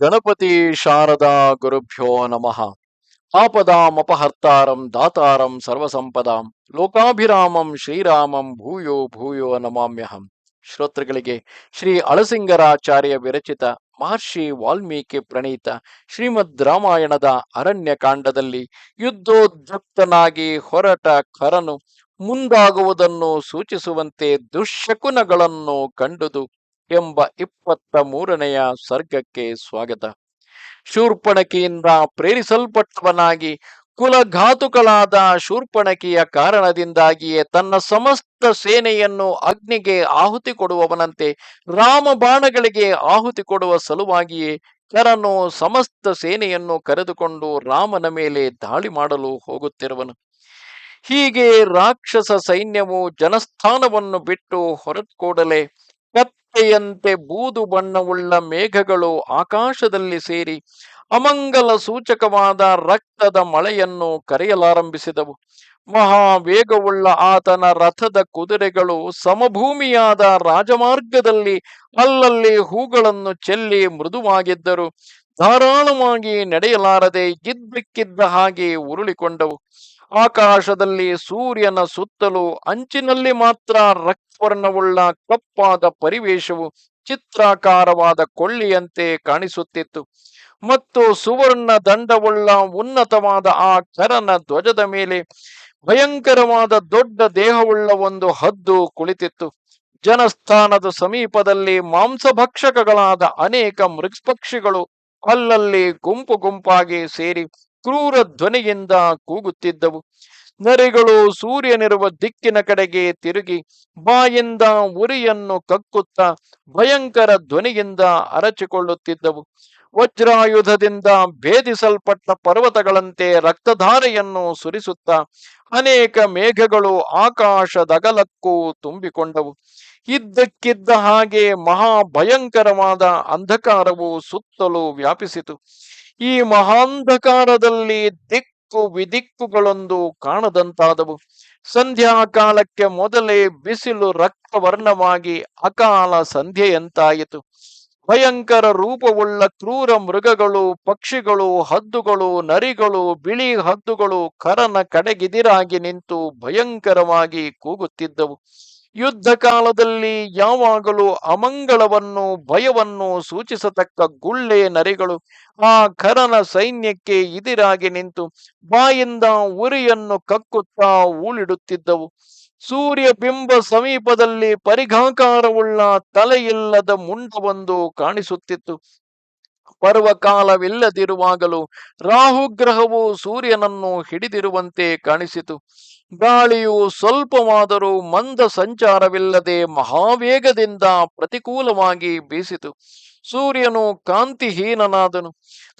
ಗಣಪತಿ ಶಾರದಾ ಗುರುಭ್ಯೋ ನಮಃ. ಆಪದಾಮಪಹರ್ತಾರಂ ದಾತಾರಂ ಸರ್ವಸಂಪದಾಂ ಲೋಕಾಭಿರಾಮಂ ಶ್ರೀರಾಮಂ ಭೂಯೋ ಭೂಯೋ ನಮಾಮ್ಯಹಂ. ಶ್ರೋತೃಗಳಿಗೆ ಶ್ರೀ ಅಳಸಿಂಗರಾಚಾರ್ಯ ವಿರಚಿತ ಮಹರ್ಷಿ ವಾಲ್ಮೀಕಿ ಪ್ರಣೀತ ಶ್ರೀಮದ್ ರಾಮಾಯಣದ ಅರಣ್ಯಕಾಂಡದಲ್ಲಿ ಯುದ್ಧೋದ್ಯುಕ್ತನಾಗಿ ಹೊರಟ ಖರನು ಮುಂದಾಗುವುದನ್ನು ಸೂಚಿಸುವಂತೆ ದುಶ್ಶಕುನಗಳನ್ನು ಕಂಡುದು ಎಂಬ ಇಪ್ಪತ್ತ ಮೂರನೆಯ ಸರ್ಗಕ್ಕೆ ಸ್ವಾಗತ. ಶೂರ್ಪಣಕಿಯಿಂದ ಪ್ರೇರಿಸಲ್ಪಟ್ಟವನಾಗಿ, ಕುಲಘಾತುಕಳಾದ ಶೂರ್ಪಣಕಿಯ ಕಾರಣದಿಂದಾಗಿಯೇ ತನ್ನ ಸಮಸ್ತ ಸೇನೆಯನ್ನು ಅಗ್ನಿಗೆ ಆಹುತಿ ಕೊಡುವವನಂತೆ, ರಾಮ ಬಾಣಗಳಿಗೆ ಆಹುತಿ ಕೊಡುವ ಸಲುವಾಗಿಯೇ ಕರನು ಸಮಸ್ತ ಸೇನೆಯನ್ನು ಕರೆದುಕೊಂಡು ರಾಮನ ಮೇಲೆ ದಾಳಿ ಮಾಡಲು ಹೋಗುತ್ತಿರುವನು. ಹೀಗೆ ರಾಕ್ಷಸ ಸೈನ್ಯವು ಜನಸ್ಥಾನವನ್ನು ಬಿಟ್ಟು ಹೊರಟ್ಕೂಡಲೇ ಕತ್ತೆಯಂತೆ ಬೂದು ಬಣ್ಣವುಳ್ಳ ಮೇಘಗಳು ಆಕಾಶದಲ್ಲಿ ಸೇರಿ ಅಮಂಗಲ ಸೂಚಕವಾದ ರಕ್ತದ ಮಳೆಯನ್ನು ಕರೆಯಲಾರಂಭಿಸಿದವು. ಮಹಾ ವೇಗವುಳ್ಳ ಆತನ ರಥದ ಕುದುರೆಗಳು ಸಮಭೂಮಿಯಾದ ರಾಜಮಾರ್ಗದಲ್ಲಿ ಅಲ್ಲಲ್ಲಿ ಹೂಗಳನ್ನು ಚೆಲ್ಲಿ ಮೃದುವಾಗಿದ್ದರು. ಧಾರಾಳವಾಗಿ ನಡೆಯಲಾರದೆ ಇದ್ದಕ್ಕಿದ್ದ ಹಾಗೆ ಉರುಳಿಕೊಂಡವು. ಆಕಾಶದಲ್ಲಿ ಸೂರ್ಯನ ಸುತ್ತಲೂ ಅಂಚಿನಲ್ಲಿ ಮಾತ್ರ ರಕ್ತವರ್ಣವುಳ್ಳ ಕಪ್ಪಾದ ಪರಿವೇಶವು ಚಿತ್ರಾಕಾರವಾದ ಕೊಳ್ಳಿಯಂತೆ ಕಾಣಿಸುತ್ತಿತ್ತು. ಮತ್ತು ಸುವರ್ಣ ದಂಡವುಳ್ಳ ಉನ್ನತವಾದ ಆ ಕರನ ಧ್ವಜದ ಮೇಲೆ ಭಯಂಕರವಾದ ದೊಡ್ಡ ದೇಹವುಳ್ಳ ಒಂದು ಹದ್ದು ಕುಳಿತಿತ್ತು. ಜನಸ್ಥಾನದ ಸಮೀಪದಲ್ಲಿ ಮಾಂಸಭಕ್ಷಕಗಳಾದ ಅನೇಕ ಮೃಗಪಕ್ಷಿಗಳು ಅಲ್ಲಲ್ಲಿ ಗುಂಪು ಗುಂಪಾಗಿ ಸೇರಿ ಕ್ರೂರ ಧ್ವನಿಯಿಂದ ಕೂಗುತ್ತಿದ್ದವು. ನರಿಗಳು ಸೂರ್ಯನಿರುವ ದಿಕ್ಕಿನ ಕಡೆಗೆ ತಿರುಗಿ ಬಾಯಿಂದ ಉರಿಯನ್ನು ಕಕ್ಕುತ್ತಾ ಭಯಂಕರ ಧ್ವನಿಯಿಂದ ಅರಚಿಕೊಳ್ಳುತ್ತಿದ್ದವು. ವಜ್ರಾಯುಧದಿಂದ ಭೇದಿಸಲ್ಪಟ್ಟ ಪರ್ವತಗಳಂತೆ ರಕ್ತಧಾರೆಯನ್ನು ಸುರಿಸುತ್ತಾ ಅನೇಕ ಮೇಘಗಳು ಆಕಾಶದಗಲಕ್ಕೂ ತುಂಬಿಕೊಂಡವು. ಇದ್ದಕ್ಕಿದ್ದ ಹಾಗೆ ಮಹಾಭಯಂಕರವಾದ ಅಂಧಕಾರವು ಸುತ್ತಲೂ ವ್ಯಾಪಿಸಿತು. ಈ ಮಹಾಂಧಕಾರದಲ್ಲಿ ದಿಕ್ಕು ವಿದಿಕ್ಕುಗಳೊಂದು ಕಾಣದಂತಾದವು. ಸಂಧ್ಯಾಕಾಲಕ್ಕೆ ಮೊದಲೇ ಬಿಸಿಲು ರಕ್ತವರ್ಣವಾಗಿ ಅಕಾಲ ಸಂಧ್ಯೆಯಂತಾಯಿತು. ಭಯಂಕರ ರೂಪವುಳ್ಳ ಕ್ರೂರ ಮೃಗಗಳು, ಪಕ್ಷಿಗಳು, ಹದ್ದುಗಳು, ನರಿಗಳು, ಬಿಳಿ ಹದ್ದುಗಳು ಕರನ ಕಡೆಗಿದಿರಾಗಿ ನಿಂತು ಭಯಂಕರವಾಗಿ ಕೂಗುತ್ತಿದ್ದವು. ಯುದ್ಧ ಕಾಲದಲ್ಲಿ ಯಾವಾಗಲೂ ಅಮಂಗಳವನ್ನು ಭಯವನ್ನು ಸೂಚಿಸತಕ್ಕ ಗುಳ್ಳೆ ನರಿಗಳು ಆ ಖರನ ಸೈನ್ಯಕ್ಕೆ ಇದಿರಾಗಿ ನಿಂತು ಬಾಯಿಂದ ಉರಿಯನ್ನು ಕಕ್ಕುತ್ತಾ ಊಳಿಡುತ್ತಿದ್ದವು. ಸೂರ್ಯ ಬಿಂಬ ಸಮೀಪದಲ್ಲಿ ಪರಿಘಾಕಾರವುಳ್ಳ ತಲೆಯಿಲ್ಲದ ಮುಂಡವೊಂದು ಕಾಣಿಸುತ್ತಿತ್ತು. ಪರ್ವಕಾಲವಿಲ್ಲದಿರುವಾಗಲೂ ರಾಹುಗ್ರಹವು ಸೂರ್ಯನನ್ನು ಹಿಡಿದಿರುವಂತೆ ಕಾಣಿಸಿತು. ಗಾಳಿಯು ಸ್ವಲ್ಪವಾದರೂ ಮಂದ ಸಂಚಾರವಿಲ್ಲದೆ ಮಹಾವೇಗದಿಂದ ಪ್ರತಿಕೂಲವಾಗಿ ಬೀಸಿತು. ಸೂರ್ಯನು ಕಾಂತಿಹೀನನಾದನು.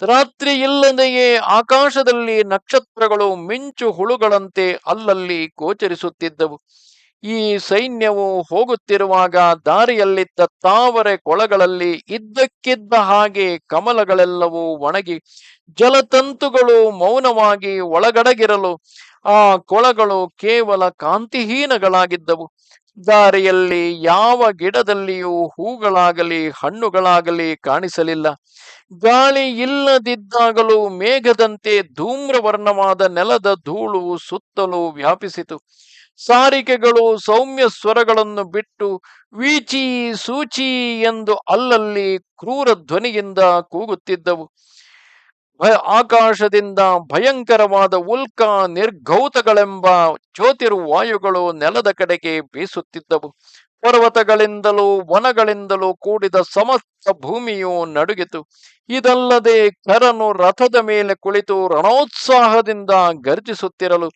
ರಾತ್ರಿ ಇಲ್ಲದೆಯೇ ಆಕಾಶದಲ್ಲಿ ನಕ್ಷತ್ರಗಳು ಮಿಂಚು ಹುಳುಗಳಂತೆ ಅಲ್ಲಲ್ಲಿ ಗೋಚರಿಸುತ್ತಿದ್ದವು. ಈ ಸೈನ್ಯವು ಹೋಗುತ್ತಿರುವಾಗ ದಾರಿಯಲ್ಲಿದ್ದ ತಾವರೆ ಕೊಳಗಳಲ್ಲಿ ಇದ್ದಕ್ಕಿದ್ದ ಹಾಗೆ ಕಮಲಗಳೆಲ್ಲವೂ ಒಣಗಿ ಜಲತಂತುಗಳು ಮೌನವಾಗಿ ಒಳಗಡಗಿರಲು ಆ ಕೊಳಗಳು ಕೇವಲ ಕಾಂತಿಹೀನಗಳಾಗಿದ್ದವು. ದಾರಿಯಲ್ಲಿ ಯಾವ ಗಿಡದಲ್ಲಿಯೂ ಹೂಗಳಾಗಲಿ ಹಣ್ಣುಗಳಾಗಲಿ ಕಾಣಿಸಲಿಲ್ಲ. ಗಾಳಿ ಇಲ್ಲದಿದ್ದಾಗಲೂ ಮೇಘದಂತೆ ಧೂಮ್ರವರ್ಣವಾದ ನೆಲದ ಧೂಳು ಸುತ್ತಲೂ ವ್ಯಾಪಿಸಿತು. ಸಾರಿಕೆಗಳು ಸೌಮ್ಯ ಸ್ವರಗಳನ್ನು ಬಿಟ್ಟು ವೀಚಿ ಸೂಚಿ ಎಂದು ಅಲ್ಲಲ್ಲಿ ಕ್ರೂರ ಧ್ವನಿಯಿಂದ ಕೂಗುತ್ತಿದ್ದವು. ಆಕಾಶದಿಂದ ಭಯಂಕರವಾದ ಉಲ್ಕ ನಿರ್ಗೌತಗಳೆಂಬ ಜ್ಯೋತಿರ್ವಾಯುಗಳು ನೆಲದ ಕಡೆಗೆ ಬೀಸುತ್ತಿದ್ದವು. ಪರ್ವತಗಳಿಂದಲೂ ವನಗಳಿಂದಲೂ ಕೂಡಿದ ಸಮಸ್ತ ಭೂಮಿಯು ನಡುಗಿತು. ಇದಲ್ಲದೆ ಕರನು ರಥದ ಮೇಲೆ ಕುಳಿತು ರಣೋತ್ಸಾಹದಿಂದ ಗರ್ಜಿಸುತ್ತಿರಲು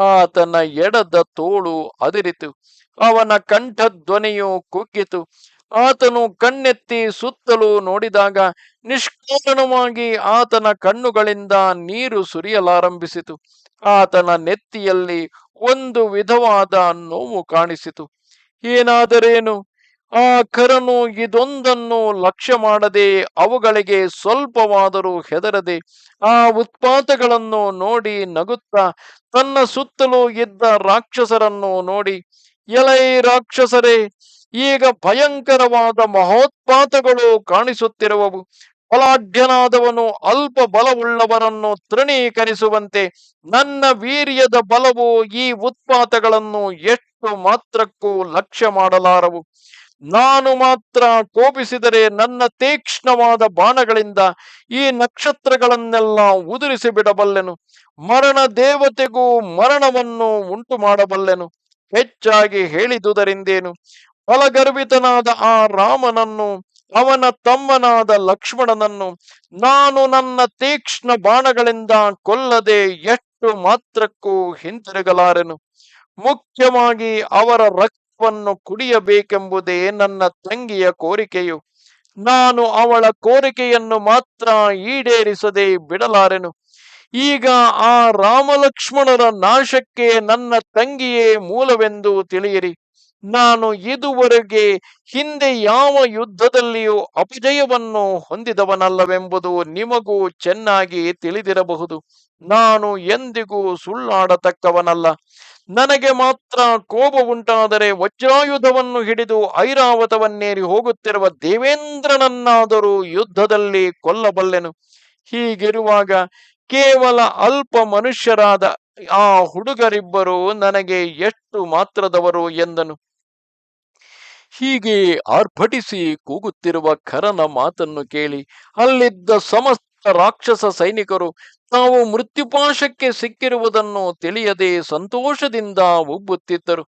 ಆತನ ಎಡದ ತೋಳು ಅದಿರಿತು. ಅವನ ಕಂಠಧ್ವನಿಯು ಕುಗ್ಗಿತು. ಆತನು ಕಣ್ಣೆತ್ತಿ ಸುತ್ತಲೂ ನೋಡಿದಾಗ ನಿಷ್ಕಾರಣವಾಗಿ ಆತನ ಕಣ್ಣುಗಳಿಂದ ನೀರು ಸುರಿಯಲಾರಂಭಿಸಿತು. ಆತನ ನೆತ್ತಿಯಲ್ಲಿ ಒಂದು ವಿಧವಾದ ನೋವು ಕಾಣಿಸಿತು. ಏನಾದರೇನು? ಆ ಕರನು ಇದೊಂದನ್ನು ಲಕ್ಷ್ಯ ಮಾಡದೆ ಅವುಗಳಿಗೆ ಸ್ವಲ್ಪವಾದರೂ ಹೆದರದೆ ಆ ಉತ್ಪಾತಗಳನ್ನು ನೋಡಿ ನಗುತ್ತ ತನ್ನ ಸುತ್ತಲೂ ಇದ್ದ ರಾಕ್ಷಸರನ್ನು ನೋಡಿ, ಎಲೈ ರಾಕ್ಷಸರೇ, ಈಗ ಭಯಂಕರವಾದ ಮಹೋತ್ಪಾತಗಳು ಕಾಣಿಸುತ್ತಿರುವವು. ಬಲಾಢ್ಯನಾದವನು ಅಲ್ಪ ಬಲವುಳ್ಳವರನ್ನು ತೃಣೀಕರಿಸುವಂತೆ ನನ್ನ ವೀರ್ಯದ ಬಲವು ಈ ಉತ್ಪಾತಗಳನ್ನು ಎಷ್ಟು ಮಾತ್ರಕ್ಕೂ ಲಕ್ಷ್ಯ ಮಾಡಲಾರವು. ನಾನು ಮಾತ್ರ ಕೋಪಿಸಿದರೆ ನನ್ನ ತೀಕ್ಷ್ಣವಾದ ಬಾಣಗಳಿಂದ ಈ ನಕ್ಷತ್ರಗಳನ್ನೆಲ್ಲ ಉದುರಿಸಿ ಬಿಡಬಲ್ಲೆನು ಮರಣ ದೇವತೆಗೂ ಮರಣವನ್ನು ಉಂಟು ಮಾಡಬಲ್ಲೆನು ಹೆಚ್ಚಾಗಿ ಹೇಳಿದುದರಿಂದೇನು. ಬಲಗರ್ಭಿತನಾದ ಆ ರಾಮನನ್ನು, ಅವನ ತಮ್ಮನಾದ ಲಕ್ಷ್ಮಣನನ್ನು ನಾನು ನನ್ನ ತೀಕ್ಷ್ಣ ಬಾಣಗಳಿಂದ ಕೊಲ್ಲದೆ ಎಷ್ಟು ಮಾತ್ರಕ್ಕೂ ಹಿಂತಿರುಗಲಾರೆನು. ಮುಖ್ಯವಾಗಿ ಅವರ ರಕ್ತವನ್ನು ಕುಡಿಯಬೇಕೆಂಬುದೇ ನನ್ನ ತಂಗಿಯ ಕೋರಿಕೆಯು. ನಾನು ಅವಳ ಕೋರಿಕೆಯನ್ನು ಮಾತ್ರ ಈಡೇರಿಸದೆ ಬಿಡಲಾರೆನು. ಈಗ ಆ ರಾಮಲಕ್ಷ್ಮಣರ ನಾಶಕ್ಕೆ ನನ್ನ ತಂಗಿಯೇ ಮೂಲವೆಂದು ತಿಳಿಯಿರಿ. ನಾನು ಇದುವರೆಗೆ ಹಿಂದೆ ಯಾವ ಯುದ್ಧದಲ್ಲಿಯೂ ಅಪಜಯವನ್ನು ಹೊಂದಿದವನಲ್ಲವೆಂಬುದು ನಿಮಗೂ ಚೆನ್ನಾಗಿ ತಿಳಿದಿರಬಹುದು. ನಾನು ಎಂದಿಗೂ ಸುಳ್ಳಾಡತಕ್ಕವನಲ್ಲ. ನನಗೆ ಮಾತ್ರ ಕೋಪ ಉಂಟಾದರೆ ವಜ್ರಾಯುಧವನ್ನು ಹಿಡಿದು ಐರಾವತವನ್ನೇರಿ ಹೋಗುತ್ತಿರುವ ದೇವೇಂದ್ರನನ್ನಾದರೂ ಯುದ್ಧದಲ್ಲಿ ಕೊಲ್ಲಬಲ್ಲೆನು. ಹೀಗಿರುವಾಗ ಕೇವಲ ಅಲ್ಪ ಮನುಷ್ಯರಾದ ಆ ಹುಡುಗರಿಬ್ಬರು ನನಗೆ ಎಷ್ಟು ಮಾತ್ರದವರು ಎಂದನು. ಹೀಗೆ ಆರ್ಭಟಿಸಿ ಕೂಗುತ್ತಿರುವ ಖರನ ಮಾತನ್ನು ಕೇಳಿ ಅಲ್ಲಿದ್ದ ಸಮಸ್ತ ರಾಕ್ಷಸ ಸೈನಿಕರು ತಾವು ಮೃತ್ಯುಪಾಶಕ್ಕೆ ಸಿಕ್ಕಿರುವುದನ್ನು ತಿಳಿಯದೆ ಸಂತೋಷದಿಂದ ಉಬ್ಬುತ್ತಿದ್ದರು.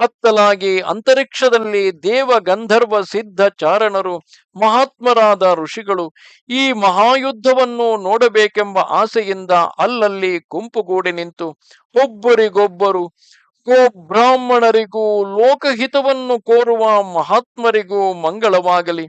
ಅತ್ತಲಾಗಿ ಅಂತರಿಕ್ಷದಲ್ಲಿ ದೇವ ಗಂಧರ್ವ ಸಿದ್ಧ ಚಾರಣರು ಮಹಾತ್ಮರಾದ ಋಷಿಗಳು ಈ ಮಹಾಯುದ್ಧವನ್ನು ನೋಡಬೇಕೆಂಬ ಆಸೆಯಿಂದ ಅಲ್ಲಲ್ಲಿ ಕುಂಪುಗೂಡಿ ನಿಂತು ಒಬ್ಬರಿಗೊಬ್ಬರು ಬ್ರಾಹ್ಮಣರಿಗೂ ಲೋಕಹಿತವನ್ನು ಕೋರುವ ಮಹಾತ್ಮರಿಗೂ ಮಂಗಳವಾಗಲಿ.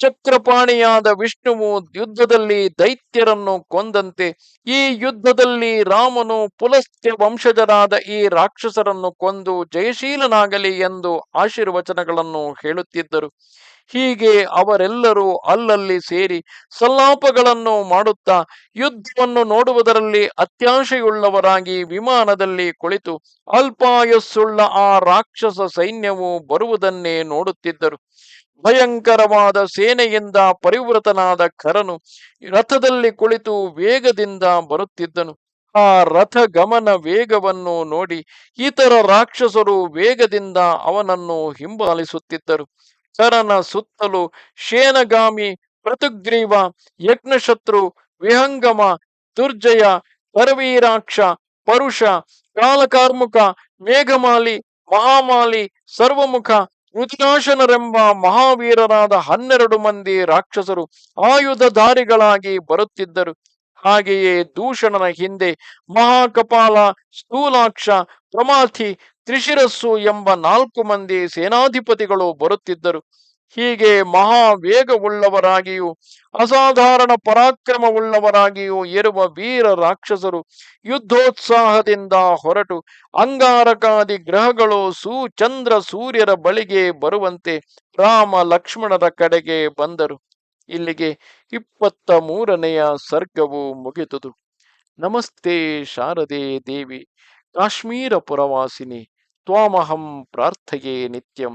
ಚಕ್ರಪಾಣಿಯಾದ ವಿಷ್ಣುವು ಯುದ್ಧದಲ್ಲಿ ದೈತ್ಯರನ್ನು ಕೊಂದಂತೆ, ಈ ಯುದ್ಧದಲ್ಲಿ ರಾಮನು ಪುಲಸ್ತ್ಯ ವಂಶಜರಾದ ಈ ರಾಕ್ಷಸರನ್ನು ಕೊಂದು ಜಯಶೀಲನಾಗಲಿ ಎಂದು ಆಶೀರ್ವಚನಗಳನ್ನು ಹೇಳುತ್ತಿದ್ದರು. ಹೀಗೆ ಅವರೆಲ್ಲರೂ ಅಲ್ಲಲ್ಲಿ ಸೇರಿ ಸಲ್ಲಾಪಗಳನ್ನು ಮಾಡುತ್ತಾ, ಯುದ್ಧವನ್ನು ನೋಡುವುದರಲ್ಲಿ ಅತ್ಯಾಶೆಯುಳ್ಳವರಾಗಿ ವಿಮಾನದಲ್ಲಿ ಕುಳಿತು ಅಲ್ಪಾಯಸ್ಸುಳ್ಳ ಆ ರಾಕ್ಷಸ ಸೈನ್ಯವು ಬರುವುದನ್ನೇ ನೋಡುತ್ತಿದ್ದರು. ಭಯಂಕರವಾದ ಸೇನೆಯಿಂದ ಪರಿವೃತನಾದ ಕರನು ರಥದಲ್ಲಿ ಕುಳಿತು ವೇಗದಿಂದ ಬರುತ್ತಿದ್ದನು. ಆ ರಥ ಗಮನ ವೇಗವನ್ನು ನೋಡಿ ಇತರ ರಾಕ್ಷಸರು ವೇಗದಿಂದ ಅವನನ್ನು ಹಿಂಬಾಲಿಸುತ್ತಿದ್ದರು. ಕರನ ಸುತ್ತಲೂ ಶೇನಗಾಮಿ, ಪೃಥುಗ್ರೀವ, ಯಜ್ಞಶತ್ರು, ವಿಹಂಗಮ, ದುರ್ಜಯ ಪರವೀರಾಕ್ಷ ಪರುಷ ಕಾಲಕಾರ್ಮುಖ ಮೇಘಮಾಲಿ, ಮಹಾಮಾಲಿ, ಸರ್ವಮುಖ ರುದ್ರಾಶನರೆಂಬ ಮಹಾವೀರರಾದ ಹನ್ನೆರಡು ಮಂದಿ ರಾಕ್ಷಸರು ಆಯುಧಧಾರಿಗಳಾಗಿ ಬರುತ್ತಿದ್ದರು. ಹಾಗೆಯೇ ದೂಷಣನ ಹಿಂದೆ ಮಹಾಕಪಾಲ, ಸ್ಥೂಲಾಕ್ಷ, ಪ್ರಮಾಥಿ, ತ್ರಿಶಿರಸ್ಸು ಎಂಬ ನಾಲ್ಕು ಮಂದಿ ಸೇನಾಧಿಪತಿಗಳು ಬರುತ್ತಿದ್ದರು. ಹೀಗೆ ಮಹಾ ವೇಗವುಳ್ಳವರಾಗಿಯೂ ಅಸಾಧಾರಣ ಪರಾಕ್ರಮವುಳ್ಳವರಾಗಿಯೂ ಇರುವ ವೀರ ರಾಕ್ಷಸರು ಯುದ್ಧೋತ್ಸಾಹದಿಂದ ಹೊರಟು ಅಂಗಾರಕಾದಿ ಗ್ರಹಗಳು ಸುಚಂದ್ರ ಸೂರ್ಯರ ಬಳಿಗೆ ಬರುವಂತೆ ರಾಮ ಲಕ್ಷ್ಮಣರ ಕಡೆಗೆ ಬಂದರು. ಇಲ್ಲಿಗೆ ಇಪ್ಪತ್ತ ಮೂರನೆಯ ಸರ್ಗವು ಮುಗಿತುದು ನಮಸ್ತೆ ಶಾರದೆ ದೇವಿ, ಕಾಶ್ಮೀರ ಪುರವಾಸಿನಿ, ತ್ವಾಮಹಂ ಪ್ರಾರ್ಥೆಯೇ ನಿತ್ಯಂ.